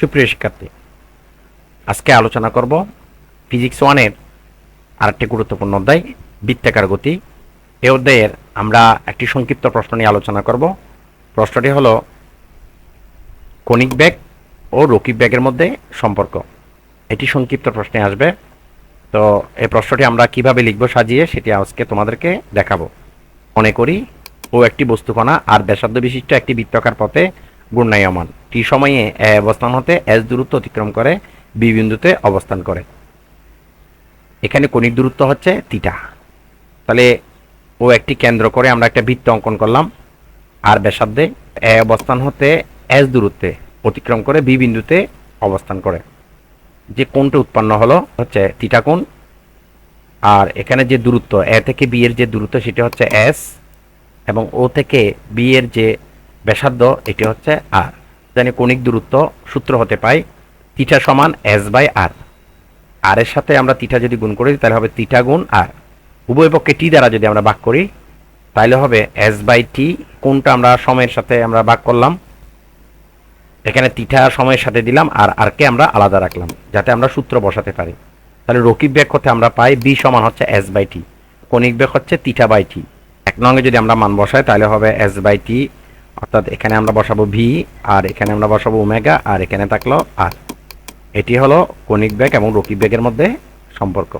সুপ্রিয় শিক্ষার্থী, আজকে আলোচনা করব ফিজিক্স ওয়ানের আরেকটি গুরুত্বপূর্ণ অধ্যায়, বৃত্তাকার গতি। এই অধ্যায়ের আমরা একটি সংক্ষিপ্ত প্রশ্ন নিয়ে আলোচনা করব। প্রশ্নটি হলো, কণিক ব্যাগ ও রকিব ব্যাগের মধ্যে সম্পর্ক। এটি সংক্ষিপ্ত প্রশ্নে আসবে। তো এই প্রশ্নটি আমরা কীভাবে লিখব সাজিয়ে সেটি আজকে তোমাদেরকে দেখাবো। মনে করি, ও একটি বস্তুকণা আর ব্যাসার্ধ বিশিষ্ট একটি বৃত্তাকার পথে ঘূর্ণায়মান টি সময়ে এ অবস্থান হতে এস দূরত্ব অতিক্রম করে, বি বিন্দুতে অবস্থান করে। এখানে কণিক দূরত্ব হচ্ছে তিটা তাহলে ও একটি কেন্দ্র করে আমরা একটা বৃত্ত অঙ্কন করলাম। আর ব্যাসার্ধে এ অবস্থান হতে এস দূরত্বে অতিক্রম করে বি বিন্দুতে অবস্থান করে। যে কোণটা উৎপন্ন হলো হচ্ছে তিটা কোণ। আর এখানে যে দূরত্ব, এ থেকে বি এর যে দূরত্ব সেটা হচ্ছে এস এবং ও থেকে বি এর যে ব্যাসার্ধ, এটি হচ্ছে আর জানি কণিক দূরত্ব সূত্র হতে পাই তিটা সমান এস বাই আর আর এর সাথে আমরা তিটা যদি গুণ করি, তাহলে হবে তিটা গুণ আর উভয় পক্ষে টি দ্বারা যদি আমরা ভাগ করি, তাহলে হবে এস বাই টি কোনটা আমরা সময়ের সাথে আমরা ভাগ করলাম। এখানে তিঠা সময়ের সাথে দিলাম আর আরকে আমরা আলাদা রাখলাম, যাতে আমরা সূত্র বসাতে পারি। তাহলে রকিব ব্যাগ হতে আমরা পাই বি সমান হচ্ছে এস বাই টি কণিক ব্যাগ হচ্ছে তিটা বাই টি এক নঙ্গে যদি আমরা মান বসাই, তাহলে হবে এস বাই টি অর্থাৎ এখানে আমরা বসাবো ভি আর এখানে আমরা বসাবো ওমেগা, আর এখানে থাকল আর এটি হলো কণিক ব্যাগ এবং রকিব ব্যাগের মধ্যে সম্পর্ক।